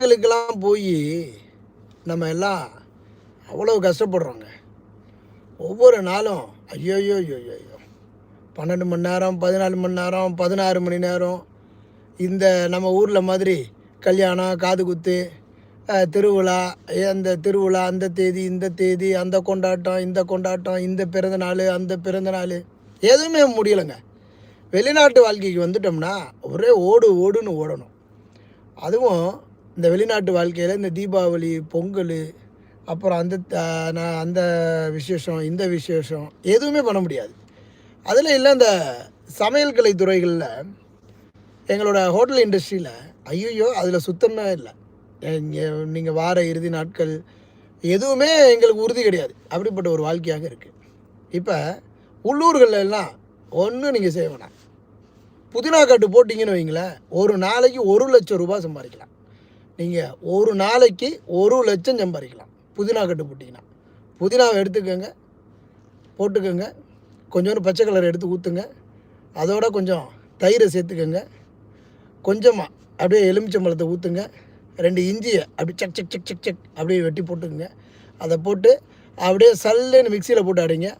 இடங்களுக்கெல்லாம் போய் நம்ம எல்லாம் அவ்வளோ கஷ்டப்படுறோங்க. ஒவ்வொரு நாளும் ஐயோ ஐயோ ஐயோ ஐயோ பன்னெண்டு மணி நேரம் பதினாலு மணி நேரம் பதினாறு மணி நேரம் இந்த நம்ம ஊரில் மாதிரி கல்யாணம் காது குத்து திருவிழா அந்த திருவிழா அந்த தேதி இந்த தேதி அந்த கொண்டாட்டம் இந்த கொண்டாட்டம் இந்த பிறந்தநாள் அந்த பிறந்தநாள் எதுவுமே முடியலைங்க. வெளிநாட்டு வாழ்க்கைக்கு வந்துட்டோம்னா ஒரே ஓடு ஓடுன்னு ஓடணும். அதுவும் இந்த வெளிநாட்டு வாழ்க்கையில் இந்த தீபாவளி பொங்கல் அப்புறம் அந்த த- நான் அந்த விசேஷம் இந்த விசேஷம் எதுவுமே பண்ண முடியாது. அதில் இல்லை இந்த சமையல் கலை துறைகளில் எங்களோட ஹோட்டல் இண்டஸ்ட்ரியில் ஐயோ அதில் சுத்தமே இல்லை. இங்கே நீங்கள் வார இறுதி நாட்கள் எதுவுமே எங்களுக்கு உறுதி கிடையாது. அப்படிப்பட்ட ஒரு வாழ்க்கையாக இருக்குது இப்போ உள்ளூர்களில் எல்லாம் ஒன்றும் நீங்கள் செய்ய வேணாம். புதினா காட்டு போட்டிங்கன்னு வைங்களேன் ஒரு நாளைக்கு ஒரு லட்சம் ரூபாய் சம்பாதிக்கலாம். நீங்கள் ஒரு நாளைக்கு ஒரு லட்சம் சம்பாதிக்கலாம். புதினா கட்டு போட்டிங்கன்னா புதினாவை எடுத்துக்கோங்க போட்டுக்கோங்க கொஞ்சோண்டு பச்சை கலர் எடுத்து ஊற்றுங்க அதோட கொஞ்சம் தயிரை சேர்த்துக்கோங்க. கொஞ்சமாக அப்படியே எலுமிச்சம்பழத்தை ஊற்றுங்க ரெண்டு இஞ்சியை அப்படி சக் சக் சக் சக் சக் அப்படியே வெட்டி போட்டுக்குங்க. அதை போட்டு அப்படியே சல்லுன்னு மிக்சியில் போட்டு அடைங்க.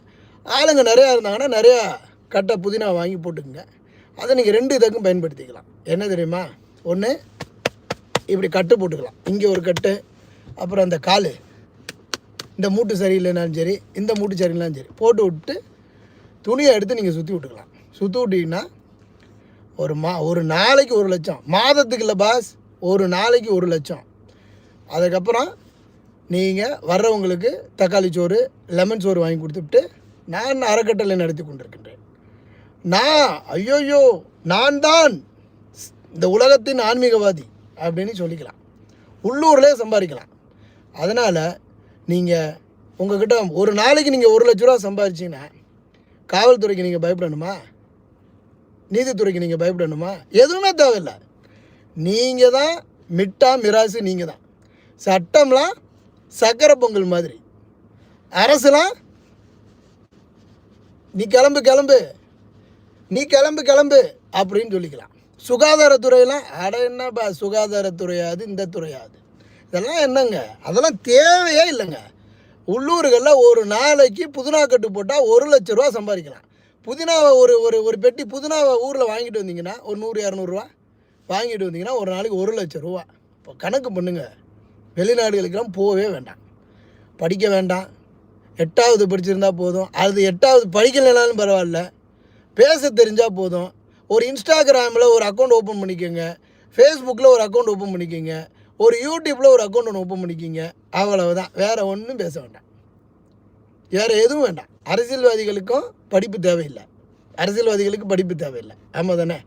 ஆளுங்க நிறையா இருந்தாங்கன்னா நிறையா கட்டை புதினா வாங்கி போட்டுக்குங்க. அதை நீங்கள் ரெண்டு இதுக்கும் பயன்படுத்திக்கலாம். என்ன தெரியுமா? ஒன்று இப்படி கட்டு போட்டுக்கலாம். இங்கே ஒரு கட்டு அப்புறம் அந்த கால். இந்த மூட்டு சரியில்லைனாலும் சரி இந்த மூட்டு சரியில்லைனாலும் சரி போட்டு விட்டு துணியை எடுத்து நீங்கள் சுற்றி விட்டுக்கலாம். சுற்றி விட்டிங்கன்னா ஒரு மா ஒரு நாளைக்கு ஒரு லட்சம். மாதத்துக்கு இல்லை பாஸ் ஒரு நாளைக்கு ஒரு லட்சம். அதுக்கப்புறம் நீங்கள் வர்றவங்களுக்கு தக்காளி சோறு லெமன் சோறு வாங்கி கொடுத்துட்டு நான் அறக்கட்டளை நடத்தி கொண்டிருக்கின்றேன். நான் ஐயோயோ நான் தான் இந்த உலகத்தின் ஆன்மீகவாதி. அப்படின்னு சொல்லிக்கலாம். உள்ளூர்லேயே சம்பாதிக்கலாம். அதனால் நீங்கள் உங்ககிட்ட ஒரு நாளைக்கு நீங்கள் ஒரு லட்ச ரூபா சம்பாதிச்சிங்கன்னா காவல்துறைக்கு நீங்கள் பயப்படணுமா? நீதித்துறைக்கு நீங்கள் பயப்படணுமா? எதுவுமே தேவையில்லை. நீங்கள் தான் மிட்டா மிராசு நீங்கள் தான் சட்டம்லாம் சக்கரை பொங்கல் மாதிரி. அரசுலாம் நீ கிளம்பு கிளம்பு. நீ கிளம்பு கிளம்பு. அப்படின்னு சொல்லிக்கலாம். சுகாதாரத்துறையெல்லாம் அட என்னப்பா சுகாதாரத்துறையாது இந்த துறையாது. இதெல்லாம் என்னங்க? அதெல்லாம் தேவையே இல்லைங்க. உள்ளூர்களில் ஒரு நாளைக்கு புதினா கட்டு போட்டால் ஒரு லட்ச ரூபா சம்பாதிக்கலாம். புதினாவை ஒரு ஒரு ஒரு பெட்டி புதினாவை ஊரில் வாங்கிட்டு வந்தீங்கன்னா ஒரு நூறு இரநூறுவா வாங்கிட்டு வந்தீங்கன்னா ஒரு நாளைக்கு ஒரு லட்ச ரூபா. இப்போ கணக்கு பண்ணுங்க. வெளிநாடுகளுக்கெல்லாம் போகவே வேண்டாம். படிக்க வேண்டாம். எட்டாவது படிச்சிருந்தால் போதும். அது எட்டாவது படிக்கலைனாலும் பரவாயில்ல. பேச தெரிஞ்சால் போதும். ஒரு இன்ஸ்டாகிராமில் ஒரு அக்கௌண்ட் ஓப்பன் பண்ணிக்கோங்க. ஃபேஸ்புக்கில் ஒரு அக்கௌண்ட் ஓப்பன் பண்ணிக்கோங்க. ஒரு யூடியூப்பில் ஒரு அக்கௌண்ட் ஒன்று ஓப்பன் பண்ணிக்கோங்க. அவ்வளவுதான். வேறு ஒன்றும் பேச வேண்டாம். வேறு எதுவும் வேண்டாம். அரசியல்வாதிகளுக்கும் படிப்பு தேவையில்லை. அரசியல்வாதிகளுக்கு படிப்பு தேவையில்லை. ஆமாம் தானே?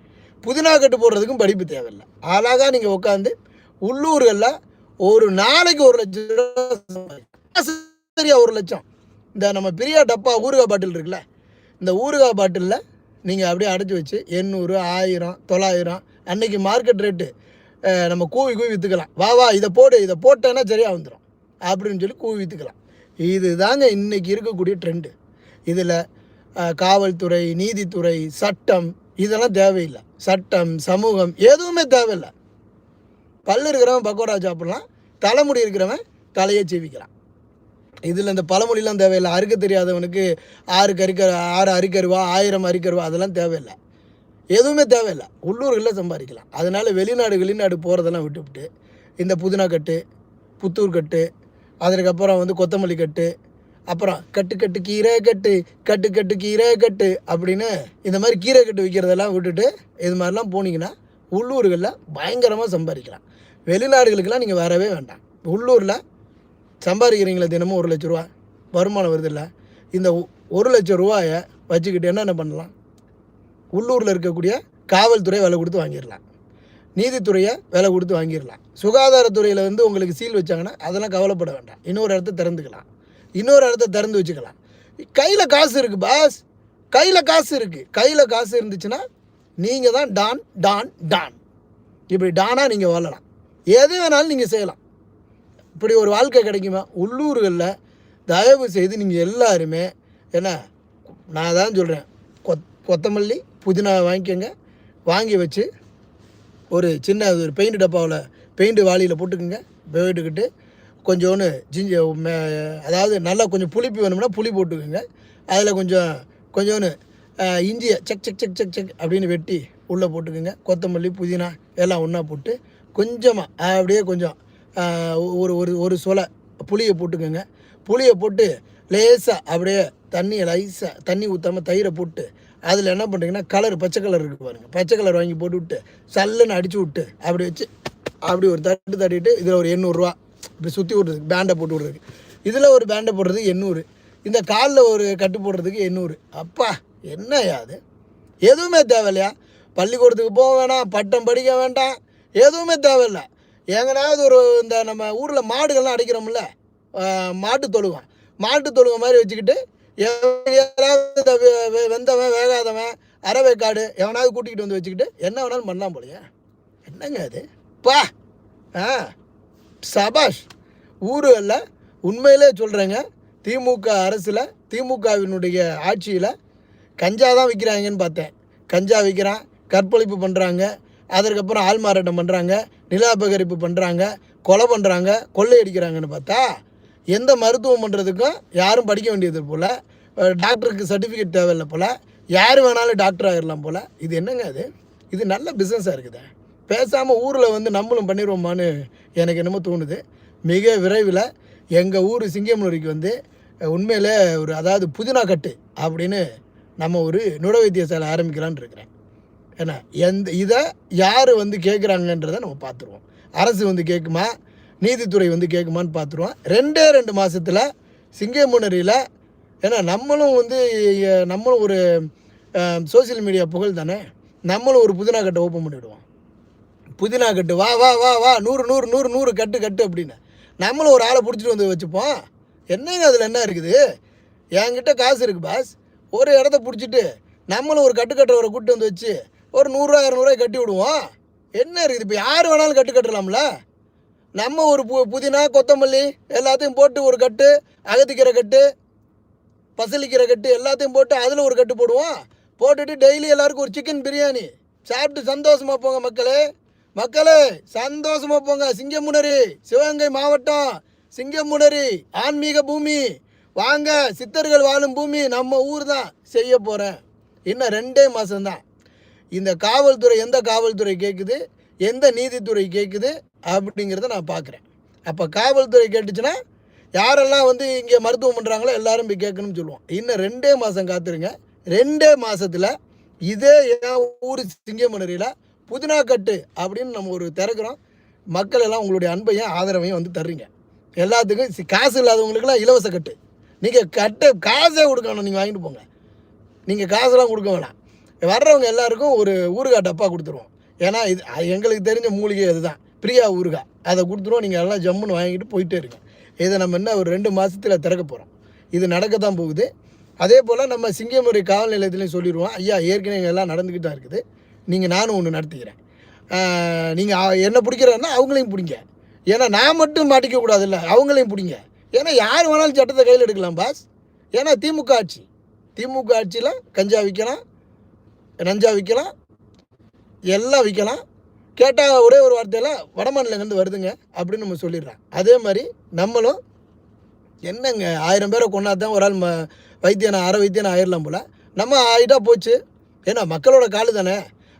புதினா கட்டு போடுறதுக்கும் படிப்பு தேவையில்லை. அழகாக நீங்கள் உட்காந்து உள்ளூர்களில் ஒரு நாளைக்கு ஒரு லட்சம் சரியாக சரியா ஒரு லட்சம். இந்த நம்ம பிரியா டப்பா ஊறுகாய் பாட்டில் இருக்குல்ல? இந்த ஊறுகாய் பாட்டிலில் நீங்கள் அப்படியே அடைச்சி வச்சு எண்ணூறு ஆயிரம் தொள்ளாயிரம் அன்னைக்கு மார்க்கெட் ரேட்டு நம்ம கூவி கூவி விற்றுக்கலாம் வா வா இதை போடு இதை போட்டேன்னா சரியாக வந்துடும் அப்படின்னு சொல்லி கூவி விற்றுக்கலாம் இது தாங்க இன்றைக்கி இருக்கக்கூடிய ட்ரெண்டு இதில் காவல்துறை நீதித்துறை சட்டம் இதெல்லாம் தேவையில்லை. சட்டம் சமூகம் எதுவுமே தேவையில்லை. பல்லு இருக்கிறவன் பக்கோடா சாப்பிட்லாம். தலைமுடி இருக்கிறவன் தலையை சீவிக்கலாம் இதில் இந்த பழமொழிலாம் தேவையில்லை. அறுக்க தெரியாதவனுக்கு ஆறு கறிக்க ஆறு அரிக்கருவா ஆயிரம் அரிக்கருவா அதெல்லாம் தேவையில்லை. எதுவுமே தேவையில்லை. உள்ளூர்களில் சம்பாதிக்கலாம். அதனால் வெளிநாடு வெளிநாடு போகிறதெல்லாம் விட்டுவிட்டு இந்த புதினா கட்டு புத்தூர் கட்டு அதற்கப்புறம் வந்து கொத்தமல்லி கட்டு அப்புறம் கட்டு கட்டு கீரை கட்டு கட்டு கட்டு கீரை கட்டு அப்படின்னு இந்த மாதிரி கீரை கட்டு விற்கிறதெல்லாம் விட்டுட்டு இது மாதிரிலாம் போனீங்கன்னா உள்ளூர்களில் பயங்கரமாக சம்பாதிக்கலாம். வெளிநாடுகளுக்கெல்லாம் நீங்கள் வரவே வேண்டாம். உள்ளூரில் சம்பாதிக்கிறீங்களா தினமும் ஒரு லட்ச ரூபா. வருமானம் வருதில்ல. இந்த ஒ- ஒரு லட்சம் ரூபாயை வச்சுக்கிட்டு என்னென்ன பண்ணலாம்? உள்ளூரில் இருக்கக்கூடிய காவல்துறை விலை கொடுத்து வாங்கிடலாம். நீதித்துறையை விலை கொடுத்து வாங்கிடலாம். சுகாதாரத்துறையில் வந்து உங்களுக்கு சீல் வச்சாங்கன்னா அதெல்லாம் கவலைப்பட வேண்டாம். இன்னொரு இடத்த திறந்துக்கலாம். இன்னொரு இடத்த திறந்து வச்சுக்கலாம். கையில் காசு இருக்குது பாஸ். கையில் காசு இருக்குது கையில் காசு இருந்துச்சுன்னா நீங்கள் தான் டான் டான் டான். இப்படி டானாக நீங்கள் வாழலாம். எது வேணாலும் நீங்கள் செய்யலாம். இப்படி ஒரு வாழ்க்கை கிடைக்குமா? உள்ளூர்களில் தயவு செய்து நீங்கள் எல்லாருமே என்ன நான் தான் சொல்கிறேன் கொத் கொத்தமல்லி புதினா வாங்கிக்கோங்க. வாங்கி வச்சு ஒரு சின்ன ஒரு பெயிண்ட் டப்பாவில் பெயிண்ட் வாளியில் போட்டுக்குங்க. போயிட்டுக்கிட்டு கொஞ்சோன்னு ஜிஞ்ச மே- அதாவது நல்லா கொஞ்சம் புளிப்பு வேணும்னா புளி போட்டுக்குங்க. அதில் கொஞ்சம் கொஞ்சோன்னு இஞ்சியை செக் செக் செக் செக் செக் அப்படின்னு வெட்டி உள்ளே போட்டுக்குங்க. கொத்தமல்லி புதினா எல்லாம் ஒன்றா போட்டு கொஞ்சமாக அப்படியே கொஞ்சம் ஒரு ஒரு ஒரு சொலை புளியை போட்டுக்கோங்க. புளியை போட்டு லேசாக அப்படியே தண்ணியை லைஸாக தண்ணி ஊற்றாமல் தயிரை போட்டு அதில் என்ன பண்ணுறீங்கன்னா கலர் பச்சை கலர் இருக்குது பாருங்கள் பச்சை கலர் வாங்கி போட்டு விட்டு சல்லுன்னு அடித்து விட்டு அப்படி வச்சு அப்படி ஒரு தட்டு தட்டிட்டு இதில் ஒரு எண்ணூறுரூவா இப்படி சுற்றி விட்றதுக்கு பேண்டை போட்டு விட்றதுக்கு. இதில் ஒரு பேண்டை போடுறதுக்கு எண்ணூறு. இந்த காலில் ஒரு கட்டு போடுறதுக்கு எண்ணூறு. அப்பா என்ன அது? எதுவுமே தேவையில்லையா? பள்ளிக்கூடத்துக்கு போக வேணாம் பட்டம் படிக்க வேண்டாம் எதுவுமே தேவையில்லை. எங்கனாவது ஒரு இந்த நம்ம ஊரில் மாடுகள்லாம் அடைக்கிறோம்ல மாட்டு தொழுவம். மாட்டு தொழுவம் மாதிரி வச்சுக்கிட்டு எவன் இந்த வெந்தவன் வேகாதவன் அறவைக்காடு எவனாவது கூட்டிகிட்டு வந்து வச்சுக்கிட்டு என்ன வேணாலும் பண்ணலாம் போலையா. என்னங்க அது? பா! ஆ சபாஷ் ஊருகளில் உண்மையிலே சொல்கிறேங்க திமுக அரசில் திமுகவினுடைய ஆட்சியில் கஞ்சா தான் விற்கிறாங்கன்னு பார்த்தேன். கஞ்சா விற்கிறான் கற்பழிப்பு பண்ணுறாங்க அதற்கப்புறம் ஆள்மாறாட்டம் பண்ணுறாங்க நிலாபகரிப்பு பண்ணுறாங்க கொலை பண்ணுறாங்க கொள்ளையடிக்கிறாங்கன்னு பார்த்தா எந்த மருத்துவம் பண்ணுறதுக்கும் யாரும் படிக்க வேண்டியது போல் டாக்டருக்கு சர்டிஃபிகேட் தேவையில்லை போல் யார் வேணாலும் டாக்டர் ஆகிடலாம் போல். இது என்னங்க அது? இது நல்ல பிஸ்னஸாக இருக்குதே. பேசாமல் ஊரில் வந்து நம்மளும் பண்ணிடுவோமான்னு எனக்கு என்னமோ தோணுது. மிக விரைவில் எங்கள் ஊர் சிங்கமனூரிக்கு வந்து உண்மையில் உண்மையிலே ஒரு அதாவது புதினா கட்டு அப்படின்னு நம்ம ஒரு நுட வைத்தியசாலை ஆரம்பிக்கலான்னு இருக்கிறேன். என்ன எந்த இதை யார் வந்து கேட்குறாங்கன்றதை நம்ம பார்த்துருவோம் அரசு வந்து கேட்குமா நீதித்துறை வந்து கேட்குமான்னு பார்த்துருவோம் ரெண்டே ரெண்டு மாதத்தில் சிங்கமுனரியில் ஏன்னா நம்மளும் வந்து நம்மளும் ஒரு சோஷியல் மீடியா புகழ் தானே? நம்மளும் ஒரு புதினா கட்டை ஓப்பன் பண்ணிவிடுவோம் புதினா கட்டு வா வா வா வா நூறு நூறு நூறு நூறு கட்டு கட்டு அப்படின்னு. நம்மளும் ஒரு ஆளை பிடிச்சிட்டு வந்து வச்சுப்போம். என்னங்க அதில் என்ன இருக்குது? என்கிட்ட காசு இருக்குது பாஸ். ஒரு இடத்த பிடிச்சிட்டு நம்மளும் ஒரு கட்டு கட்டுறவரை கூட்டு வந்து வச்சு ஒரு நூறுரூவா இரநூறுவா கட்டி விடுவோம். என்ன இருக்குது? இப்போ யார் வேணாலும் கட்டு கட்டலாம்ல? நம்ம ஒரு பு புதினா கொத்தமல்லி எல்லாத்தையும் போட்டு ஒரு கட்டு அகத்திக்கிற கட்டு பசலிக்கீரை கட்டு எல்லாத்தையும் போட்டு அதில் ஒரு கட்டு போடுவோம். போட்டுட்டு டெய்லி எல்லாருக்கும் ஒரு சிக்கன் பிரியாணி. சாப்பிட்டு சந்தோஷமாக போங்க மக்களே. மக்களே சந்தோஷமாக போங்க. சிங்கமுனரி சிவகங்கை மாவட்டம் சிங்கமுனரி ஆன்மீக பூமி. வாங்க சித்தர்கள் வாழும் பூமி நம்ம ஊர் தான் செய்ய போகிறேன் இன்னும் ரெண்டே மாதம்தான் இந்த காவல்துறை எந்த காவல்துறை கேட்குது எந்த நீதித்துறை கேட்குது அப்படிங்கிறத நான் பார்க்குறேன் அப்போ காவல்துறை கேட்டுச்சுன்னா யாரெல்லாம் வந்து இங்கே மருத்துவம் பண்ணுறாங்களோ எல்லாரும் போய் கேட்கணும்னு சொல்லுவோம். இன்னும் ரெண்டே மாதம் காத்துருங்க. ரெண்டே மாதத்தில் இதே என் ஊர் சிங்கமனரியில் புதினா கட்டு அப்படின்னு நம்ம ஒரு திறக்கிறோம். மக்கள் எல்லாம் உங்களுடைய அன்பையும் ஆதரவையும் வந்து தர்றீங்க. எல்லாத்துக்கும் காசு இல்லாதவங்களுக்குலாம் இலவச கட்டு. நீங்கள் கட்டு காசே கொடுக்கணும் நீங்கள் வாங்கிட்டு போங்க. நீங்கள் காசெல்லாம் கொடுக்க வேணாம். வர்றவங்க எல்லாருக்கும் ஒரு ஊறுகாய் டப்பா கொடுத்துருவோம். ஏன்னா இது அது எங்களுக்கு தெரிஞ்ச மூலிகை அதுதான். பிரியா ஊறுகாய். அதை கொடுத்துருவோம். நீங்கள் எல்லாம் ஜம்முன்னு வாங்கிட்டு போயிட்டே இருக்கோம் இதை நம்ம என்ன ஒரு ரெண்டு மாதத்தில் திறக்க போகிறோம் இது நடக்க தான் போகுது. அதே போல் நம்ம சிங்கமுறை காவல் நிலையத்துலையும் சொல்லிடுவோம். ஐயா ஏற்கனவே எல்லாம் நடந்துக்கிட்டு தான் இருக்குது. நீங்கள் நானும் ஒன்று நடத்திக்கிறேன். நீங்கள் என்ன பிடிக்கிறன்னா அவங்களையும் பிடிங்க. ஏன்னா நான் மட்டும் மாட்டிக்க கூடாதுல்ல அவங்களையும் பிடிங்க. ஏன்னா யார் வேணாலும் சட்டத்தை கையில் எடுக்கலாம் பாஸ். ஏன்னா திமுக ஆட்சி. திமுக ஆட்சியில் கஞ்சா விற்கலாம் நஞ்சா விற்கலாம் எல்லாம் விற்கலாம் கேட்டால் ஒரே ஒரு வார்த்தையில் வடமாநிலங்கள்ந்து வருதுங்க அப்படின்னு நம்ம சொல்லிடுறான் அதே மாதிரி நம்மளும் என்னங்க ஆயிரம் பேரை கொண்டா தான் ஒரு ஆள் ம வைத்தியனை அரை வைத்தியனை ஆயிடலாம் போல். நம்ம ஆகிட்டா போச்சு. ஏன்னா மக்களோட காலு தானே.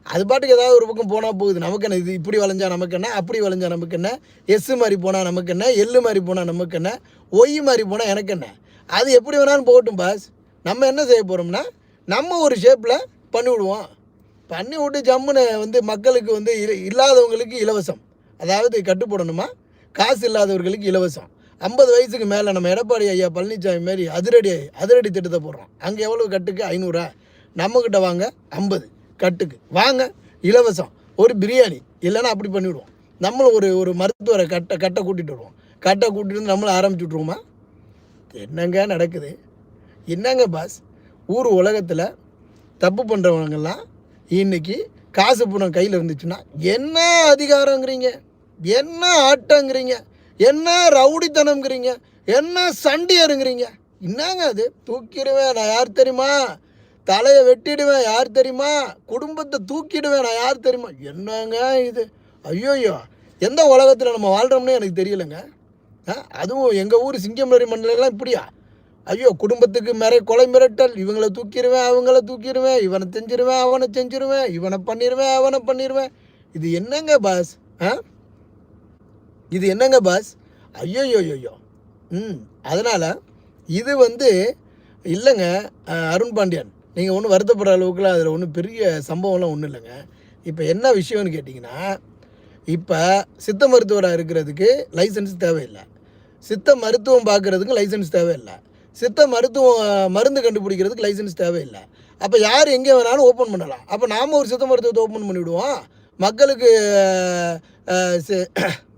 அது பாட்டுக்கு ஏதாவது ஒரு பக்கம் போனால் போகுது. நமக்கு என்ன இது இப்படி வளைஞ்சா நமக்கு என்ன அப்படி வளைஞ்சா நமக்கு என்ன எஸ் மாதிரி போனால் நமக்கு என்ன எள்ளு மாதிரி போனால் நமக்கு என்ன ஒய் மாதிரி போனால் எனக்கு என்ன. அது எப்படி வேணாலும் போகட்டும் பாஸ். நம்ம என்ன செய்ய போகிறோம்னா நம்ம ஒரு ஷேப்பில் பண்ணிவிடுவோம் பண்ணி விட்டு ஜம்முன்னு வந்து மக்களுக்கு வந்து இல்லாதவங்களுக்கு இலவசம். அதாவது கட்டு போடணுமா காசு இல்லாதவர்களுக்கு இலவசம். ஐம்பது வயசுக்கு மேலே நம்ம எடப்பாடி ஐயா பழனிசாமி மாரி அதிரடி அதிரடி திட்டத்தை போடுறோம். அங்கே எவ்வளோ கட்டுக்கு? ஐநூறா. நம்மக்கிட்ட வாங்க ஐம்பது. கட்டுக்கு. வாங்க இலவசம். ஒரு பிரியாணி. இல்லைன்னா அப்படி பண்ணிவிடுவோம். நம்மளும் ஒரு ஒரு மருத்துவரை கட்டை கட்டை கூட்டிகிட்டு வருவோம். கட்டை கூட்டிகிட்டு வந்து நம்மளும் ஆரம்பிச்சு விட்ருவோமா என்னங்க நடக்குது? என்னங்க பாஸ் ஊர் உலகத்தில் தப்பு பண்ணுறவங்கெல்லாம் இன்னைக்கு காசு பணம் கையில் இருந்துச்சுன்னா என்ன அதிகாரங்கிறீங்க? என்ன ஆட்டங்கிறீங்க? என்ன ரவுடித்தனம்ங்கிறீங்க? என்ன சண்டியருங்கிறீங்க? என்னங்க அது? தூக்கிடுவேன் நான் யார் தெரியுமா? தலையை வெட்டிடுவேன் யார் தெரியுமா? குடும்பத்தை தூக்கிடுவேன் நான் யார் தெரியுமா? என்னங்க இது? ஐயோயோ எந்த உலகத்தில் நம்ம வாழ்கிறோம்னே எனக்கு தெரியலைங்க. ஆ அதுவும் எங்கள் ஊர் சிங்கம்பரி மண்டலம்லாம் இப்படியா? ஐயோ குடும்பத்துக்கு மேலே கொலை மிரட்டல். இவங்கள தூக்கிடுவேன் அவங்கள தூக்கிடுவேன் இவனை செஞ்சிருவேன் அவனை செஞ்சிருவேன். இவனை பண்ணிடுவேன் அவனை பண்ணிடுவேன் இது என்னங்க பாஸ் ஆ? இது என்னங்க பாஸ் ஐயோயோயோயோ ம் அதனால் இது வந்து இல்லைங்க அருண் பாண்டியன். நீங்கள் ஒன்றும் வருத்தப்படுற அளவுக்குலாம் அதில் ஒன்றும் பெரிய சம்பவம்லாம் ஒன்றும் இல்லைங்க. இப்போ என்ன விஷயம்னு கேட்டிங்கன்னா இப்போ சித்த மருத்துவராக இருக்கிறதுக்கு லைசன்ஸ் தேவையில்லை. சித்த மருத்துவம் பார்க்குறதுக்கு லைசன்ஸ் தேவையில்லை. சித்த மருத்துவம் மருந்து கண்டுபிடிக்கிறதுக்கு லைசன்ஸ் தேவையில்லை. அப்போ யார் எங்கே வேணாலும் ஓப்பன் பண்ணலாம். அப்போ நாம் ஒரு சித்த மருத்துவத்தை ஓப்பன் பண்ணிவிடுவோம். மக்களுக்கு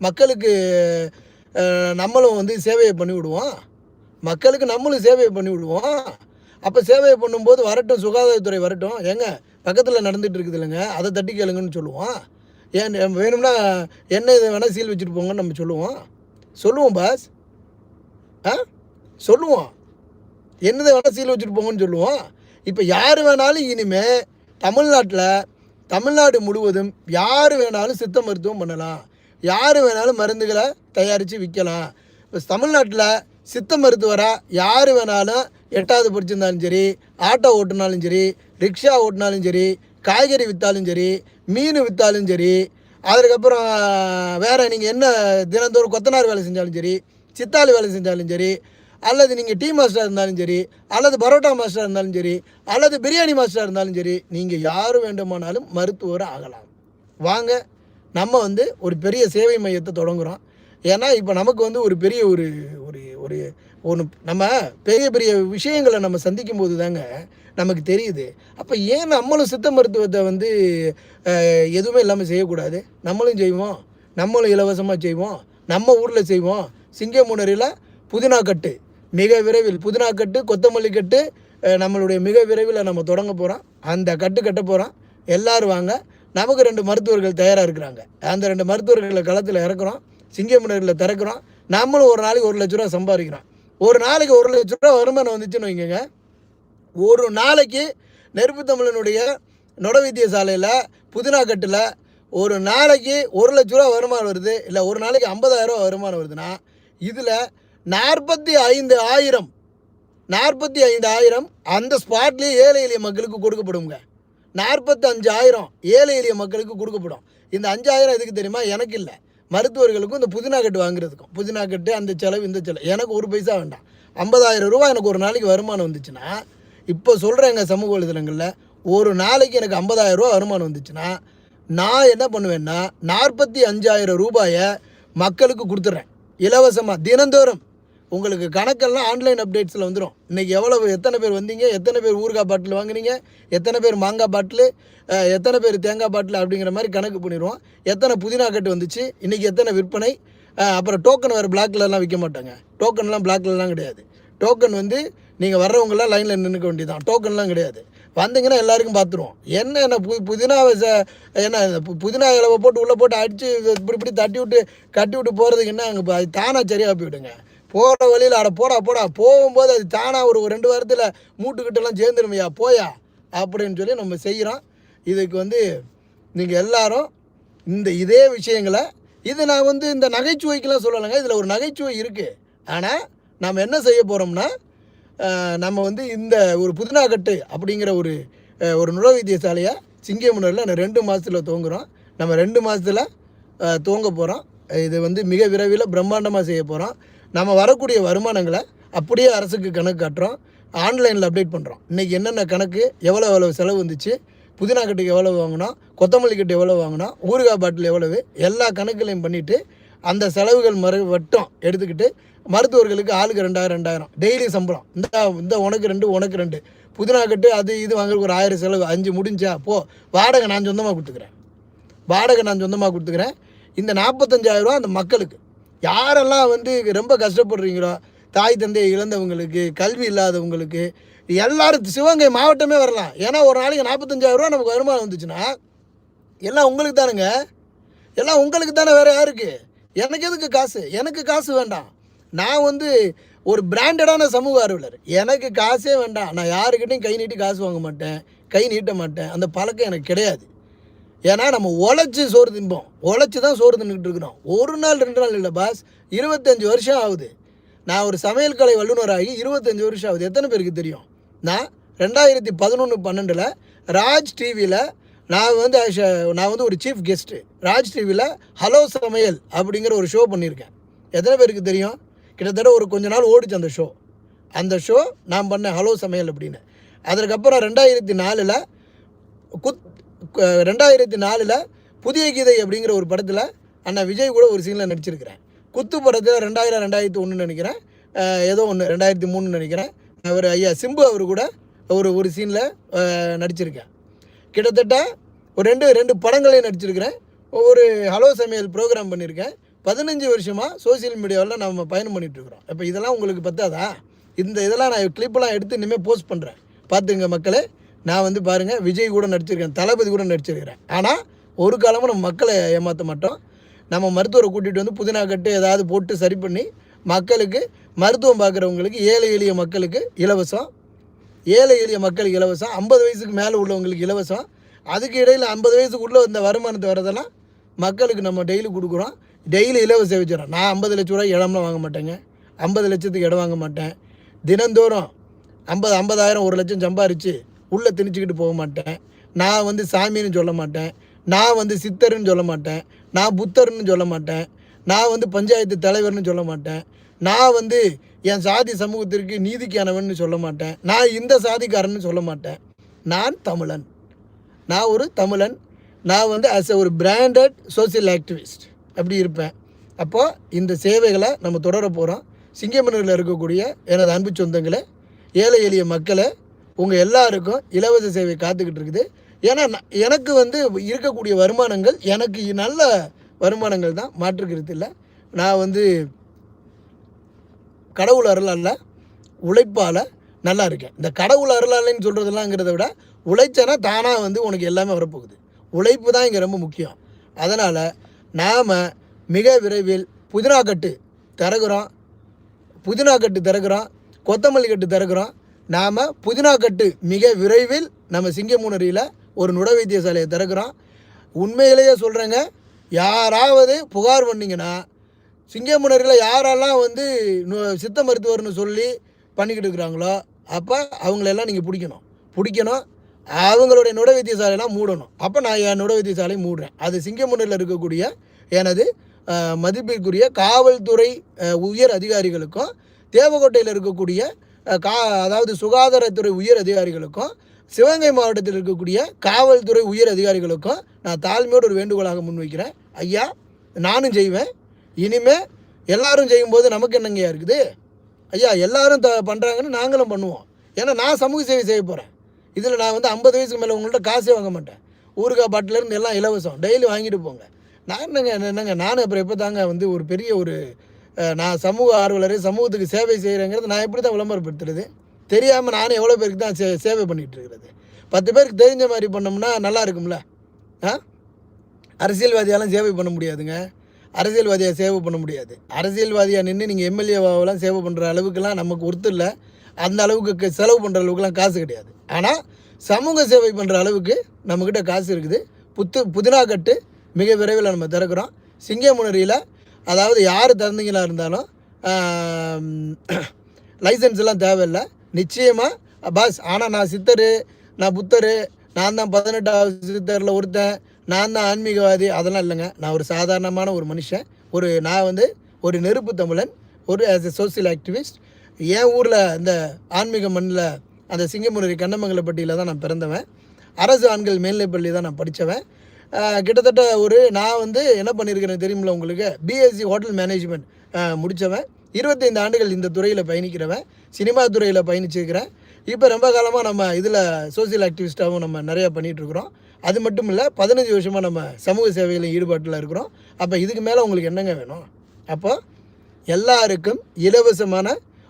மக்களுக்கு நம்மளும் வந்து சேவையை பண்ணி விடுவோம் மக்களுக்கு நம்மளும் சேவையை பண்ணி விடுவோம் அப்போ சேவையை பண்ணும்போது வரட்டும் சுகாதாரத்துறை வரட்டும். ஏங்க பக்கத்தில் நடந்துகிட்டு இருக்குது இல்லைங்க. அதை தட்டி கேளுங்கன்னு சொல்லுவோம். ஏன் வேணும்னா என்ன இதை வேணால் சீல் வச்சுட்டு போங்கன்னு நம்ம சொல்லுவோம். சொல்லுவோம் பாஸ் ஆ? சொல்லுவோம். என்னதை வேணால் சீல் வச்சுட்டு போங்கன்னு சொல்லுவோம். இப்போ யார் வேணாலும் இனிமே தமிழ்நாட்டில் தமிழ்நாடு முழுவதும் யார் வேணாலும் சித்த மருத்துவம் பண்ணலாம். யார் வேணாலும் மருந்துகளை தயாரித்து விற்கலாம். இப்போ தமிழ்நாட்டில் சித்த மருத்துவராக யார் வேணாலும் எட்டாவது படிச்சிருந்தாலும் சரி ஆட்டோ ஓட்டினாலும் சரி ரிக்ஷா ஓட்டினாலும் சரி காய்கறி விற்றாலும் சரி மீன் விற்றாலும் சரி அதுக்கப்புறம் வேறு நீங்கள் என்ன தினந்தோறும் கொத்தனார் வேலை செஞ்சாலும் சரி சித்தாள் வேலை செஞ்சாலும் சரி அல்லது நீங்கள் டீ மாஸ்டராக இருந்தாலும் சரி அல்லது பரோட்டா மாஸ்டராக இருந்தாலும் சரி அல்லது பிரியாணி மாஸ்டராக இருந்தாலும் சரி நீங்கள் யார் வேண்டுமானாலும் மருத்துவர் ஆகலாம். வாங்க நம்ம வந்து ஒரு பெரிய சேவை மையத்தை தொடங்குகிறோம் ஏன்னா இப்போ நமக்கு வந்து ஒரு பெரிய ஒரு ஒரு ஒரு ஒன்று நம்ம பெரிய பெரிய விஷயங்களை நம்ம சந்திக்கும் போது தாங்க நமக்கு தெரியுது. அப்போ ஏன் நம்மளும் சித்த மருத்துவத்தை வந்து எதுவுமே இல்லாமல் செய்யக்கூடாது? நம்மளும் செய்வோம். நம்மளும் இலவசமாக செய்வோம். நம்ம ஊரில் செய்வோம். சிங்கம் புதினா கட்டு. மிக விரைவில் புதினா கட்டு கொத்தமல்லி கட்டு நம்மளுடைய மிக விரைவில் நம்ம தொடங்க போகிறோம் அந்த கட்டு கட்ட போகிறோம் எல்லாரும் வாங்க. நமக்கு ரெண்டு மருத்துவர்கள் தயாராக இருக்கிறாங்க. அந்த ரெண்டு மருத்துவர்களை களத்தில் இறக்குறோம். சிங்கமுனரில் திறக்கிறோம். நம்மளும் ஒரு நாளைக்கு ஒரு லட்ச ரூபா சம்பாதிக்கிறோம். ஒரு நாளைக்கு ஒரு லட்ச ரூபா வருமானம் வந்துச்சுன்னு வைங்க ஒரு நாளைக்கு நெருப்பு தமிழனுடைய நொட வைத்தியசாலையில் புதினா கட்டில் ஒரு நாளைக்கு ஒரு லட்ச ரூபா வருமானம் வருது. இல்லை ஒரு நாளைக்கு ஐம்பதாயிரம் ரூபா வருமானம் வருதுன்னா இதில் நாற்பத்தி ஐந்து ஆயிரம். நாற்பத்தி ஐந்து ஆயிரம் அந்த ஸ்பாட்லேயே ஏழை எளிய மக்களுக்கு கொடுக்கப்படுங்க நாற்பத்தஞ்சு ஆயிரம் ஏழை எளிய மக்களுக்கு கொடுக்கப்படும். இந்த அஞ்சாயிரம் எதுக்கு தெரியுமா? எனக்கு இல்லை. மருத்துவர்களுக்கும் இந்த புதினா கட்டு வாங்குறதுக்கும். புதினா கட்டு அந்த செலவு இந்த செலவு. எனக்கு ஒரு பைசா வேண்டாம். ஐம்பதாயிரம் ரூபா எனக்கு ஒரு நாளைக்கு வருமானம் வந்துச்சுன்னா இப்போ சொல்கிறேங்க சமூக வலைதளங்களில் ஒரு நாளைக்கு எனக்கு ஐம்பதாயிரம் ரூபா வருமானம் வந்துச்சுன்னா நான் என்ன பண்ணுவேன்னா நாற்பத்தி அஞ்சாயிரம் ரூபாயை மக்களுக்கு கொடுத்துட்றேன் இலவசமாக தினந்தோறும். உங்களுக்கு கணக்கெல்லாம் ஆன்லைன் அப்டேட்ஸில் வந்துடும் இன்றைக்கி எவ்வளவு எத்தனை பேர் வந்தீங்க எத்தனை பேர் ஊறுகாய் பாட்டில் வாங்குனீங்க எத்தனை பேர் மாங்காய் பாட்டில் எத்தனை பேர் தேங்காய் பாட்டில் அப்படிங்கிற மாதிரி கணக்கு பண்ணிடுவோம். எத்தனை புதினா கட்டு வந்துச்சு இன்றைக்கி எத்தனை விற்பனை அப்புறம் டோக்கன் வேறு பிளாக்லலாம் விற்க மாட்டாங்க. டோக்கன்லாம் பிளாக்லலாம் கிடையாது. டோக்கன் வந்து நீங்கள் வர்றவங்களாம் லைனில் நின்றுக்க வேண்டியதான் டோக்கன்லாம் கிடையாது. வந்தீங்கன்னா எல்லாருக்கும் பார்த்துருவோம் என்ன என்ன பு புதினாவை ச- என்ன புதினா இலவை போட்டு உள்ளே போட்டு அடித்து இப்படி இப்படி தட்டி விட்டு கட்டி விட்டு போகிறதுக்கு என்ன அங்கே தானாக சரியாக போய்விடுங்க. போகிற வழியில் அட போடா போடா. போகும்போது அது தானாக ஒரு ரெண்டு வாரத்தில் மூட்டுக்கிட்டெல்லாம் சேர்ந்துருமையா? போயா? அப்படின்னு சொல்லி நம்ம செய்கிறோம் இதுக்கு வந்து நீங்கள் எல்லாரும் இந்த இதே விஷயங்களை இது நான் வந்து இந்த நகைச்சுவைக்கெலாம் சொல்லலைங்க. இதில் ஒரு நகைச்சுவை இருக்குது ஆனால் நாம் என்ன செய்ய போகிறோம்னா நம்ம வந்து இந்த ஒரு புதினாக்கட்டு அப்படிங்கிற ஒரு ஒரு நுழ வைத்தியசாலையை சிங்கமுனரில் ரெண்டு மாதத்தில் துவங்குறோம் நம்ம ரெண்டு மாதத்தில் துவங்க போகிறோம் இது வந்து மிக விரைவில் பிரம்மாண்டமாக செய்ய போகிறோம் நம்ம வரக்கூடிய வருமானங்களை அப்படியே அரசுக்கு கணக்கு காட்டுறோம். ஆன்லைனில் அப்டேட் பண்ணுறோம் இன்றைக்கி என்னென்ன கணக்கு எவ்வளோ எவ்வளோ செலவு வந்துச்சு புதினா கட்டுக்கு எவ்வளோ வாங்கினோம் கொத்தமல்லி கட்டு எவ்வளோ வாங்கினோம் ஊறுகாய் பாட்டில் எவ்வளவு எல்லா கணக்குகளையும் பண்ணிவிட்டு அந்த செலவுகள் மறு வட்டம் எடுத்துக்கிட்டு மருத்துவர்களுக்கு ஆளுக்கு ரெண்டாயிரம் ரெண்டாயிரம். டெய்லி சம்பளம். இந்த இந்த உனக்கு ரெண்டு உனக்கு ரெண்டு. புதினா கட்டு அது இது வாங்குறதுக்கு ஒரு ஆயிரம் செலவு. அஞ்சு முடிஞ்சா போ வாடகை நான் சொந்தமாக கொடுத்துக்கிறேன். வாடகை நான் சொந்தமாக கொடுத்துக்கிறேன். இந்த நாற்பத்தஞ்சாயிரம் ரூபா அந்த மக்களுக்கு. யாரெல்லாம் வந்து ரொம்ப கஷ்டப்படுறீங்களோ தாய் தந்தையை இழந்தவங்களுக்கு கல்வி இல்லாதவங்களுக்கு எல்லாரும் சிவகங்கை மாவட்டமே வரலாம். ஏன்னா ஒரு நாளைக்கு நாற்பத்தஞ்சாயிரரூவா நமக்கு வருமானம் வந்துச்சுன்னா எல்லாம் உங்களுக்கு தானுங்க. எல்லாம் உங்களுக்கு தானே வேறு யாருக்கு எனக்கு எதுக்கு காசு? எனக்கு காசு வேண்டாம். நான் வந்து ஒரு பிராண்டடான சமூக ஆர்வலர். எனக்கு காசே வேண்டாம். நான் யாருக்கிட்டையும் கை நீட்டி காசு வாங்க மாட்டேன் கை நீட்ட மாட்டேன். அந்த பழக்கம் எனக்கு கிடையாது. ஏன்னா நம்ம உழைச்சி சோறு தின்போம். உழைச்சி தான் சோறு தின்னுக்கிட்டு இருக்கிறோம். ஒரு நாள் ரெண்டு நாள் இல்லை பாஸ் இருபத்தஞ்சி வருஷம் ஆகுது. நான் ஒரு சமையல் கலை வல்லுநராகி இருபத்தஞ்சி வருஷம் ஆகுது. எத்தனை பேருக்கு தெரியும்? நான் ரெண்டாயிரத்தி பதினொன்று பன்னெண்டில் ராஜ் டிவியில் நான் வந்து நான் வந்து ஒரு சீஃப் கெஸ்ட்டு ராஜ் டிவியில் ஹலோ சமையல் அப்படிங்கிற ஒரு ஷோ பண்ணியிருக்கேன். எத்தனை பேருக்கு தெரியும்? கிட்டத்தட்ட ஒரு கொஞ்ச நாள் ஓடிச்சு அந்த ஷோ அந்த ஷோ நான் பண்ணேன் ஹலோ சமையல் அப்படின்னு. அதற்கப்புறம் ரெண்டாயிரத்தி நாலில் குத் ரெண்டாயிரத்தி நாலில் புதிய கீதை அப்படிங்கிற ஒரு படத்தில் அண்ணா விஜய் கூட ஒரு சீனில் நடிச்சிருக்கிறேன் குத்து படத்தில் ரெண்டாயிரம் ரெண்டாயிரத்தி ஒன்று நினைக்கிறேன். ஏதோ ஒன்று ரெண்டாயிரத்தி மூணு நினைக்கிறேன். அவர் ஐயா சிம்பு அவர் கூட ஒரு ஒரு சீனில் நடிச்சிருக்கேன் கிட்டத்தட்ட ஒரு ரெண்டு ரெண்டு படங்களையும் நடிச்சிருக்கிறேன். ஒரு ஹலோ சமையல் ப்ரோக்ராம் பண்ணியிருக்கேன் பதினஞ்சு வருஷமாக சோஷியல் மீடியாவில் நம்ம பயணம் பண்ணிகிட்ருக்குறோம் இப்போ இதெல்லாம் உங்களுக்கு பத்தாதா? இந்த இதெல்லாம் நான் கிளிப்பெல்லாம் எடுத்து இனிமேல் போஸ்ட் பண்ணுறேன் பார்த்துங்க மக்களே. நான் வந்து பாருங்கள் விஜய் கூட நடிச்சிருக்கேன் தளபதி கூட நடிச்சிருக்கிறேன். ஆனால் ஒரு காலமும் நம்ம மக்களை ஏமாற்ற மாட்டோம். நம்ம மருத்துவரை கூட்டிகிட்டு வந்து புதினா கட்டு ஏதாவது போட்டு சரி பண்ணி மக்களுக்கு மருத்துவம் பார்க்குறவங்களுக்கு ஏழை எளிய மக்களுக்கு இலவசம். ஏழை எளிய மக்களுக்கு இலவசம். ஐம்பது வயசுக்கு மேலே உள்ளவங்களுக்கு இலவசம். அதுக்கு இடையில் ஐம்பது வயசுக்கு உள்ளே இந்த வருமானத்தை வரதெல்லாம் மக்களுக்கு நம்ம டெய்லி கொடுக்குறோம். டெய்லி இலவச வச்சுறோம் நான் ஐம்பது லட்ச ரூபாய் இடம்லாம் வாங்க மாட்டேங்க. ஐம்பது லட்சத்துக்கு இடம் வாங்க மாட்டேன். தினந்தோறும் ஐம்பது ஐம்பதாயிரம் ஒரு லட்சம் சம்பாரித்து உள்ளே திணிச்சிக்கிட்டு போக மாட்டேன். நான் வந்து சாமின்னு சொல்ல மாட்டேன். நான் வந்து சித்தர்னு சொல்ல மாட்டேன். நான் புத்தர்னு சொல்ல மாட்டேன். நான் வந்து பஞ்சாயத்து தலைவர்னு சொல்ல மாட்டேன். நான் வந்து என் சாதி சமூகத்திற்கு நீதிக்கானவன் சொல்ல மாட்டேன். நான் இந்த சாதிக்காரன்னு சொல்ல மாட்டேன். நான் தமிழன். நான் ஒரு தமிழன். நான் வந்து அஸ் ஒரு பிராண்டட் சோஷியல் ஆக்டிவிஸ்ட் அப்படி இருப்பேன். அப்போது இந்த சேவைகளை நம்ம தொடர போகிறோம் சிங்கமனூரில் இருக்கக்கூடிய எனது அன்பு சொந்தங்களை ஏழை எளிய மக்களை உங்கள் எல்லாருக்கும் இலவச சேவை காத்துக்கிட்டு இருக்குது. ஏன்னா நான்- எனக்கு வந்து இருக்கக்கூடிய வருமானங்கள் எனக்கு நல்ல வருமானங்கள் தான் மாற்றுக்கிறது இல்லை. நான் வந்து கடவுள் அருளால் உழைப்பால் நல்லா இருக்கேன். இந்த கடவுள் அருளாலைன்னு சொல்கிறதுலாங்கிறத விட உழைச்சனா தானாக வந்து உனக்கு எல்லாமே வரப்போகுது. உழைப்பு தான் இங்கே ரொம்ப முக்கியம். அதனால் நாம் மிக விரைவில் புதினா கட்டு திறகுறோம் புதினா கட்டு திறகுறோம் கொத்தமல்லி கட்டு திறகுறோம் நாம் புதினா கட்டு மிக விரைவில் நம்ம சிங்கமுனரியில் ஒரு நுட வைத்தியசாலையை திறக்கிறோம். உண்மையிலேயே சொல்கிறேங்க யாராவது புகார் பண்ணிங்கன்னா சிங்கமுனரில் யாரெல்லாம் வந்து சித்த மருத்துவர்னு சொல்லி பண்ணிக்கிட்டு இருக்கிறாங்களோ அப்போ அவங்களெல்லாம் நீங்கள் பிடிக்கணும். பிடிக்கணும். அவங்களுடைய நுட வைத்தியசாலையெல்லாம் மூடணும். அப்போ நான் என் நுட வைத்தியசாலையும் மூடுறேன். அது சிங்கமுனரில் இருக்கக்கூடிய எனது மதிப்பிற்குரிய காவல்துறை உயர் அதிகாரிகளுக்கும் தேவக்கோட்டையில் இருக்கக்கூடிய கா அதாவது சுகாதாரத்துறை உயர் அதிகாரிகளுக்கும் சிவகங்கை மாவட்டத்தில் இருக்கக்கூடிய காவல்துறை உயர் அதிகாரிகளுக்கும் நான் தாழ்மையோடு ஒரு வேண்டுகோளாக முன்வைக்கிறேன். ஐயா நானும் செய்வேன். இனிமேல் எல்லாரும் செய்யும்போது நமக்கு என்னங்கய்யா இருக்குது? ஐயா எல்லாரும் த பண்ணுறாங்கன்னு நாங்களும் பண்ணுவோம். ஏன்னா நான் சமூக சேவை செய்ய போகிறேன் இதில் நான் வந்து ஐம்பது வயசுக்கு மேலே உங்கள்கிட்ட காசே வாங்க மாட்டேன். ஊறுகாய் பாட்டிலேருந்து எல்லாம் இலவசம். டெய்லி வாங்கிட்டு போங்க. நான் என்னங்க என்னங்க நான் அப்புறம் எப்போ தாங்க வந்து ஒரு பெரிய ஒரு நான் சமூக ஆர்வலர் சமூகத்துக்கு சேவை செய்கிறேங்கிறது நான் எப்படி தான் விளம்பரப்படுத்துறது. தெரியாமல் நானும் எவ்வளோ பேருக்கு தான் சே சேவை பண்ணிகிட்டு இருக்கிறது. பத்து பேருக்கு தெரிஞ்ச மாதிரி பண்ணோம்னா நல்லா இருக்கும்ல? ஆ? அரசியல்வாதியாலாம் சேவை பண்ண முடியாதுங்க. அரசியல்வாதியாக சேவை பண்ண முடியாது. அரசியல்வாதியாக நின்று நீங்கள் எம்எல்ஏவாவெல்லாம் சேவை பண்ணுற அளவுக்குலாம் நமக்கு ஒருத்தர் இல்லை. அந்த அளவுக்கு க- செலவு பண்ணுற அளவுக்குலாம் காசு கிடையாது. ஆனால் சமூக சேவை பண்ணுற அளவுக்கு நம்மக்கிட்ட காசு இருக்குது. புத்து புதினா கட்டு மிக விரைவில் நம்ம திறக்கிறோம். சிங்கமுனரியில் அதாவது யார் திறந்தீங்களா இருந்தாலும் லைசன்ஸ்லாம் எல்லாம் தேவையில்லை. நிச்சயமாக பாஸ் ஆனால் நான் சித்தர் நான் புத்தர் நான் தான் பதினெட்டாவது சித்தரில் ஒருத்தன் நான் தான் ஆன்மீகவாதி அதெல்லாம் இல்லைங்க. நான் ஒரு சாதாரணமான ஒரு மனுஷன். ஒரு நான் வந்து ஒரு நெருப்பு தமிழன் ஒரு ஆஸ் எ சோசியல் ஆக்டிவிஸ்ட் என் ஊரில் இந்த ஆன்மீக மண்ணில் அந்த சிங்கமுனரி கண்ணமங்கலப்பட்டியில் தான் நான் பிறந்தவன். அரசு ஆண்கள் மேல்நிலைப்பள்ளி தான் நான் படித்தவன் கிட்டத்தட்ட ஒரு நான் வந்து என்ன பண்ணியிருக்கிறேன் தெரியுமில்ல உங்களுக்கு? பிஎஸ்சி ஹோட்டல் மேனேஜ்மெண்ட் முடித்தவன் இருபத்தைந்து ஆண்டுகள் இந்த துறையில் பயணிக்கிறவன். சினிமா துறையில் பயணிச்சிருக்கிறேன். இப்போ ரொம்ப காலமாக நம்ம இதில் சோசியல் ஆக்டிவிஸ்ட்டாகவும் நம்ம நிறையா பண்ணிகிட்ருக்குறோம் அது மட்டும் இல்லை பதினஞ்சு வருஷமாக நம்ம சமூக சேவையில் ஈடுபாட்டில் இருக்கிறோம். அப்போ இதுக்கு மேலே உங்களுக்கு என்னங்க வேணும்? அப்போ எல்லாருக்கும் இலவசமான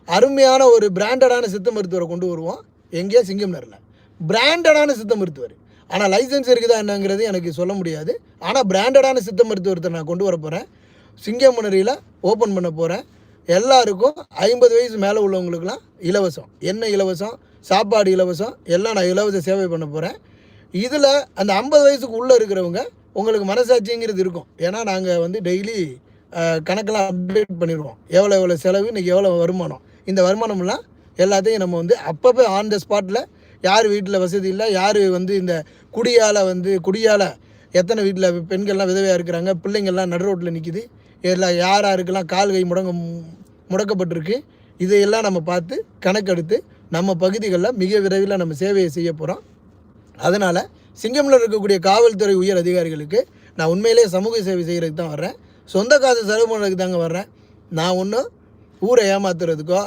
அருமையான ஒரு பிராண்டடான சித்த மருத்துவரை கொண்டு வருவோம். எங்கேயோ சிங்கம் நேரில் பிராண்டடான சித்த மருத்துவர். ஆனால் லைசன்ஸ் இருக்குதா என்னங்கிறது எனக்கு சொல்ல முடியாது. ஆனால் பிராண்டடான சித்த மருத்துவத்தை நான் கொண்டு வர போகிறேன் சிங்கமுனரியில் ஓப்பன் பண்ண போகிறேன் எல்லாருக்கும் ஐம்பது வயசு மேலே உள்ளவங்களுக்குலாம் இலவசம். என்ன இலவசம்? சாப்பாடு இலவசம். எல்லாம் நான் இலவச சேவை பண்ண போகிறேன் இதில் அந்த ஐம்பது வயசுக்கு உள்ளே இருக்கிறவங்க உங்களுக்கு மனசாட்சிங்கிறது இருக்கும். ஏன்னா நாங்கள் வந்து டெய்லி கணக்கெல்லாம் அப்டேட் பண்ணிடுவோம் எவ்வளோ எவ்வளோ செலவு இன்றைக்கி எவ்வளோ வருமானம். இந்த வருமானம்லாம் எல்லாத்தையும் நம்ம வந்து அப்பப்போ ஆன் த ஸ்பாட்டில் யார் வீட்டில் வசதி இல்லை யார் வந்து இந்த குடியால் வந்து குடியால் எத்தனை வீட்டில் பெண்கள்லாம் விதவையாக இருக்கிறாங்க பிள்ளைங்கள்லாம் நடு ரோட்டில் நிற்கிது எல்லாம் யார் யாருக்கெல்லாம் கால் கை முடங்க முடக்கப்பட்டிருக்கு இதையெல்லாம் நம்ம பார்த்து கணக்கெடுத்து நம்ம பகுதிகளில் மிக விரைவில் நம்ம சேவையை செய்ய போகிறோம் அதனால் சிங்கமில் இருக்கக்கூடிய காவல்துறை உயர் அதிகாரிகளுக்கு நான் உண்மையிலே சமூக சேவை செய்கிறதுக்கு தான் வர்றேன். சொந்த காசு செலவு பண்ணுறதுக்கு தாங்க வர்றேன். நான் ஒன்றும் ஊரை ஏமாத்துறதுக்கோ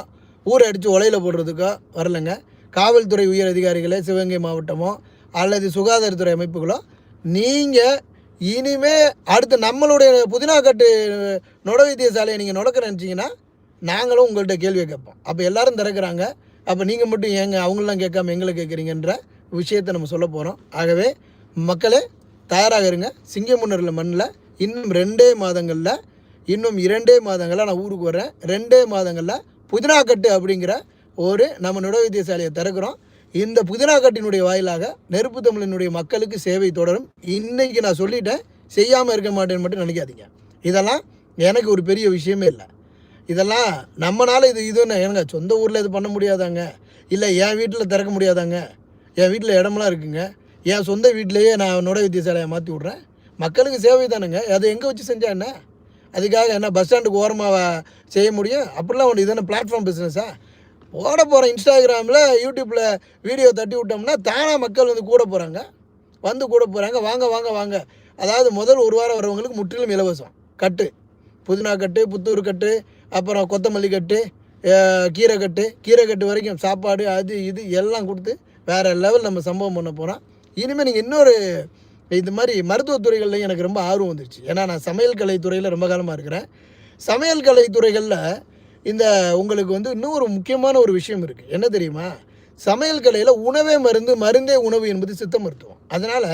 ஊரை அடித்து உலையில் போடுறதுக்கோ வரலைங்க. காவல்துறை உயர் அதிகாரிகளே சிவகங்கை மாவட்டமோ அல்லது சுகாதாரத்துறை அமைப்புகளோ நீங்கள் இனிமே அடுத்து நம்மளுடைய புதினாக்கட்டு நொட வைத்தியசாலையை நீங்கள் நுடக்க நினச்சிங்கன்னா நாங்களும் உங்கள்கிட்ட கேள்வியை கேட்போம். அப்போ எல்லோரும் திறக்கிறாங்க. அப்போ நீங்கள் மட்டும் ஏங்க அவங்களெலாம் கேட்காம எங்களை கேட்குறீங்கன்ற விஷயத்தை நம்ம சொல்ல போகிறோம் ஆகவே மக்களே தயாராக இருங்க. சிங்கமுன்னரில் மண்ணில் இன்னும் ரெண்டே மாதங்களில் இன்னும் இரண்டே மாதங்களில் நான் ஊருக்கு வரேன் ரெண்டே மாதங்களில் புதினாக்கட்டு அப்படிங்கிற ஒரு நம்ம நுட வைத்தியசாலையை திறக்கிறோம். இந்த புதினாக்கட்டினுடைய வாயிலாக நெருப்பு தமிழினுடைய மக்களுக்கு சேவை தொடரும். இன்னைக்கு நான் சொல்லிட்டேன் செய்யாமல் இருக்க மாட்டேன்னு மட்டும் நினைக்காதீங்க. இதெல்லாம் எனக்கு ஒரு பெரிய விஷயமே இல்லை. இதெல்லாம் நம்மளால் இது இதுன்னு ஏங்க சொந்த ஊரில் இது பண்ண முடியாதாங்க? இல்லை என் வீட்டில் திறக்க முடியாதாங்க? என் வீட்டில் இடமெல்லாம் இருக்குங்க. என் சொந்த வீட்டிலேயே நான் நுட வைத்தியசாலையை மாற்றி விட்றேன். மக்களுக்கு சேவை தானுங்க. அதை எங்கே வச்சு செஞ்சா என்ன? அதுக்காக என்ன பஸ் ஸ்டாண்டுக்கு ஓரமாக செய்ய முடியும்? அப்படிலாம் ஒன்று இது என்ன பிளாட்ஃபார்ம் பிஸ்னஸா ஓட போகிற இன்ஸ்டாகிராமில் யூடியூப்பில் வீடியோ தட்டி விட்டோம்னா தானாக மக்கள் வந்து கூட போகிறாங்க வந்து கூட போகிறாங்க வாங்க வாங்க வாங்க. அதாவது முதல் ஒரு வாரம் வரவங்களுக்கு முற்றிலும் இலவசம். கட்டு. புதினா கட்டு புத்தூர் கட்டு அப்புறம் கொத்தமல்லி கட்டு கீரை கட்டு. கீரை கட்டு வரைக்கும் சாப்பாடு அது இது எல்லாம் கொடுத்து வேறு லெவல் நம்ம சம்பவம் பண்ண போகிறோம் இனிமேல் நீங்கள் இன்னொரு இது மாதிரி மருத்துவத்துறைகள்லையும் எனக்கு ரொம்ப ஆர்வம் வந்துருச்சு. ஏன்னா நான் சமையல் கலை துறையில் ரொம்ப காலமாக இருக்கிறேன். சமையல் கலை துறைகளில் இந்த உங்களுக்கு வந்து இன்னும் ஒரு முக்கியமான ஒரு விஷயம் இருக்குது என்ன தெரியுமா? சமையல் கலையில் உணவே மருந்து மருந்தே உணவு என்பது சித்த மருத்துவம். அதனால்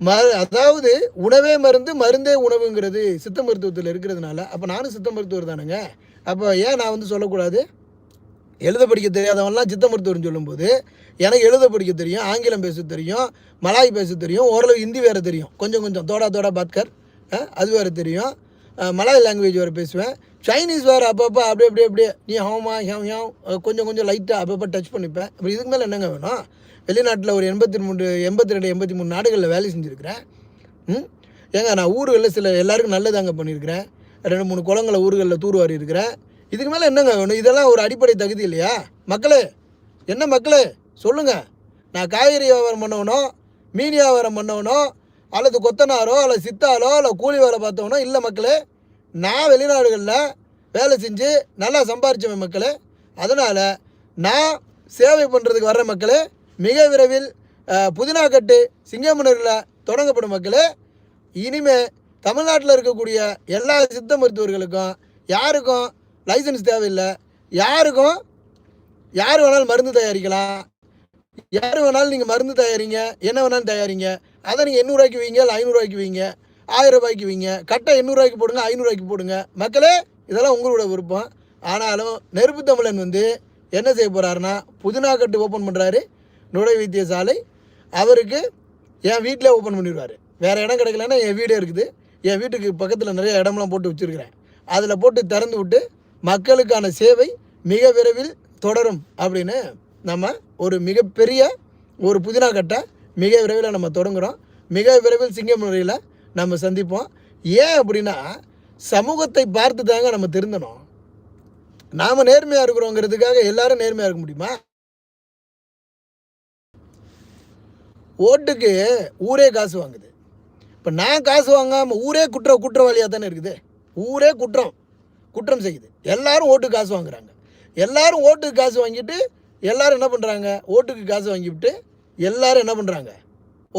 ம அதாவது உணவே மருந்து மருந்தே உணவுங்கிறது சித்த மருத்துவத்தில் இருக்கிறதுனால அப்போ நானும் சித்த மருத்துவர் தானுங்க. அப்போ ஏன் நான் வந்து சொல்லக்கூடாது? எழுத படிக்க தெரியாதவன்லாம் சித்த மருத்துவர்னு சொல்லும்போது எனக்கு எழுத படிக்க தெரியும் ஆங்கிலம் பேச தெரியும் மலாய் பேச தெரியும் ஓரளவு ஹிந்தி வேறு தெரியும். கொஞ்சம் கொஞ்சம் தோடா தோடா பாத்கர் அது வேறு தெரியும். மலாய் லாங்குவேஜ் வேறு பேசுவேன். சைனீஸ் வேறு அப்பப்போ அப்படியே அப்படியே அப்படியே நீ ஹோமா ஹேவ் ஹேவ் கொஞ்சம் கொஞ்சம் லைட்டாக அப்பப்போ டச் பண்ணிப்பேன். அப்புறம் இதுக்கு மேலே என்னங்க வேணும்? வெளிநாட்டில் ஒரு எண்பத்தி மூணு எண்பத்தி ரெண்டு எண்பத்தி மூணு நாடுகளில் வேலை செஞ்சுருக்கிறேன். ம்? ஏங்க நான் ஊர்களில் சில எல்லாருக்கும் நல்லதாங்க பண்ணியிருக்கிறேன். ரெண்டு மூணு குளங்களை ஊர்களில் தூர்வாரி இருக்கிறேன். இதுக்கு மேலே என்னங்க வேணும்? இதெல்லாம் ஒரு அடிப்படை தகுதி இல்லையா? மக்களே என்ன மக்களே? சொல்லுங்கள் நான் காய்கறி வியாபாரம் பண்ணவனோ மீன் வியாபாரம் பண்ணவனோ அல்லது கொத்தனாரோ அல்லது சித்தாலோ அல்லது கூலி வேலை பார்த்தவனோ இல்லை மக்களே. நான் வெளிநாடுகளில் வேலை செஞ்சு நல்லா சம்பாரித்தவன் மக்களே அதனால் நான் சேவை பண்ணுறதுக்கு வர்ற மக்களே மிக விரைவில் புதினாக்கட்டு சிங்கமனூரில் தொடங்கப்படும் மக்களே இனிமே தமிழ்நாட்டில் இருக்கக்கூடிய எல்லா சித்த மருத்துவர்களுக்கும் யாருக்கும் லைசன்ஸ் தேவையில்லை. யாருக்கும் யார் வேணாலும் மருந்து தயாரிக்கலாம். யார் வேணாலும் நீங்கள் மருந்து தயாரிங்க என்ன வேணாலும் தயாரிங்க. அதை நீங்கள் எண்ணூறுரூவாய்க்கு வைங்க இல்லை ஐநூறுரூவாய்க்கு வைங்க. ஆயிரம் ரூபாய்க்கு வைங்க. கட்டை எண்ணூறுரூவாய்க்கு போடுங்க ஐநூறுரூவாய்க்கு போடுங்க. மக்களே இதெல்லாம் உங்களோட விருப்பம். ஆனாலும் நெருப்பு தமிழன் வந்து என்ன செய்ய போகிறாருன்னா புதினா கட்டு ஓப்பன் பண்ணுறாரு நுழை வைத்தியசாலை அவருக்கு என் வீட்டில் ஓப்பன் பண்ணிடுவார். வேறு இடம் கிடைக்கலன்னா என் வீடே இருக்குது. என் வீட்டுக்கு பக்கத்தில் நிறைய இடம்லாம் போட்டு வச்சுருக்கிறேன். அதில் போட்டு திறந்து விட்டு மக்களுக்கான சேவை மிக விரைவில் தொடரும் அப்படின்னு நம்ம ஒரு மிகப்பெரிய ஒரு புதினா கட்டை மிக விரைவில் நம்ம தொடங்குகிறோம் மிக விரைவில் சிங்கம் முறையில் நம்ம சந்திப்போம். ஏன் அப்படின்னா சமூகத்தை பார்த்து தாங்க நம்ம திருந்தணும். நாம் நேர்மையாக இருக்கிறோங்கிறதுக்காக எல்லாரும் நேர்மையாக இருக்க முடியுமா? ஓட்டுக்கு ஊரே காசு வாங்குது. இப்போ நான் காசு வாங்காமல் ஊரே குற்ற குற்றவாளியாக தானே இருக்குது? ஊரே குற்றம். குற்றம் செய்யுது. எல்லாரும் ஓட்டுக்கு காசு வாங்குறாங்க. எல்லாரும் ஓட்டுக்கு காசு வாங்கிட்டு எல்லாரும் என்ன பண்ணுறாங்க ஓட்டுக்கு காசு வாங்கிவிட்டு எல்லாரும் என்ன பண்ணுறாங்க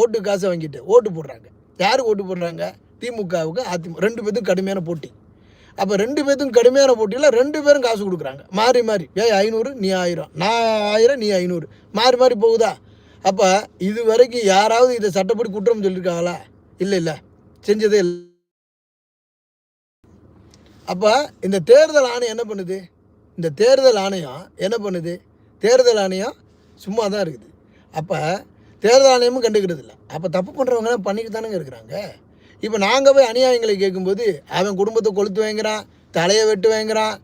ஓட்டுக்கு காசு வாங்கிட்டு ஓட்டு போடுறாங்க. யாருக்கு ஓட்டு போடுறாங்க? திமுகவுக்கு அதிமுக ரெண்டு பேத்துக்கும் கடுமையான போட்டி. அப்போ ரெண்டு பேத்துக்கும் கடுமையான போட்டியில் ரெண்டு பேரும் காசு கொடுக்குறாங்க. மாறி மாறி. ஏய் ஐநூறு நீ ஆயிரம். நான் ஆயிரம் நீ ஐநூறு. மாறி மாறி போகுதா? அப்போ இது வரைக்கும் யாராவது இதை சட்டப்படி குற்றம் சொல்லியிருக்காங்களா இல்லை இல்லை. செஞ்சதே இல்லை. அப்போ இந்த தேர்தல் ஆணையம் என்ன பண்ணுது? இந்த தேர்தல் ஆணையம் என்ன பண்ணுது? தேர்தல் ஆணையம் சும்மா தான் இருக்குது. அப்போ தேர்தல் ஆணையமும் கண்டுக்கிறது இல்லை. அப்போ தப்பு பண்ணுறவங்களாம் பண்ணிட்டு தானேங்க இருக்கிறாங்க. இப்போ நாங்கள் போய் அநியாயங்களை கேட்கும்போது அவன் குடும்பத்தை கொளுத்து வாங்குறான் தலையை வெட்டு வாங்குறான்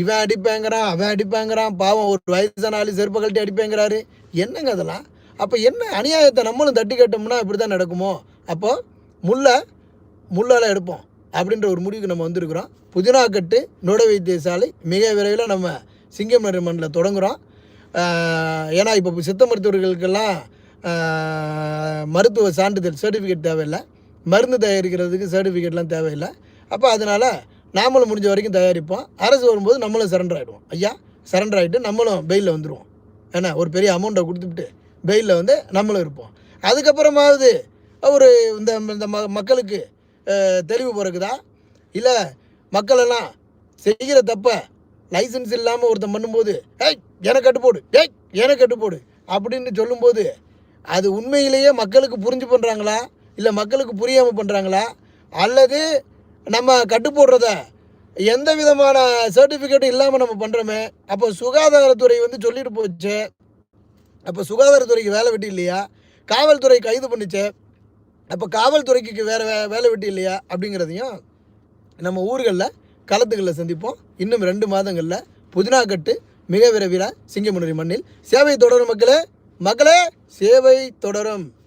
இவன் அடிப்பேங்கிறான் அவன் அடிப்பேங்கிறான் பாவம் ஒரு வயசான ஆளு செருப்பை கழட்டி அடிப்பேங்கிறாரு. என்னங்க அதெல்லாம்? அப்போ என்ன அநியாயத்தை நம்மளும் தட்டி கேட்டோம்னா இப்படி தான் நடக்குமோ? அப்போ முல்லை முள்ளால் எடுப்போம் அப்படின்ற ஒரு முடிவுக்கு நம்ம வந்திருக்கிறோம். புதினாக்கட்டு நோட வைத்தியசாலை மிக விரைவில் நம்ம சிங்கம் மண்ணில் தொடங்குகிறோம் ஏன்னா இப்போ சித்த மருத்துவர்களுக்கெல்லாம் மருத்துவ சான்றிதழ் சர்டிஃபிகேட் தேவையில்லை. மருந்து தயாரிக்கிறதுக்கு சர்டிஃபிகேட்லாம் தேவையில்லை. அப்போ அதனால் நாமளும் முடிஞ்ச வரைக்கும் தயாரிப்போம். அரசு வரும்போது நம்மளும் சரண்டர் ஆகிடுவோம் ஐயா சரண்டர் ஆகிட்டு நம்மளும் பெயிலில் வந்துடுவோம் ஏன்னா ஒரு பெரிய அமௌண்ட்டை கொடுத்துட்டு பெயிலில் வந்து நம்மளும் இருப்போம். அதுக்கப்புறமாவது ஒரு இந்த இந்த ம மக்களுக்கு தெளிவு பிறகுதா? இல்லை மக்களெல்லாம் செய்கிற தப்பை லைசன்ஸ் இல்லாமல் ஒருத்தன் பண்ணும்போது ஏய் எனக்கு கட்டுப்போடு ஏய் எனக்கு கட்டுப்போடு அப்படின்னு சொல்லும்போது அது உண்மையிலேயே மக்களுக்கு புரிஞ்சு பண்ணுறாங்களா இல்லை மக்களுக்கு புரியாமல் பண்ணுறாங்களா அல்லது நம்ம கட்டு போடுறத எந்த விதமான சர்டிஃபிகேட்டும் இல்லாமல் நம்ம பண்ணுறோமே அப்போ சுகாதாரத்துறை வந்து சொல்லிட்டு போச்சு. அப்போ சுகாதாரத்துறைக்கு வேலை வெட்டி இல்லையா? காவல்துறை கைது பண்ணிச்சு. அப்போ காவல்துறைக்கு வேறு வே வேலை வெட்டி இல்லையா? அப்படிங்கிறதையும் நம்ம ஊர்களில் களத்துகளில் சந்திப்போம். இன்னும் ரெண்டு மாதங்களில் புதினாக்கட்டு மிக விரைவில் சிங்கமுனரி மண்ணில். சேவை தொடரும் மக்களே மகளே சேவை தொடரும்.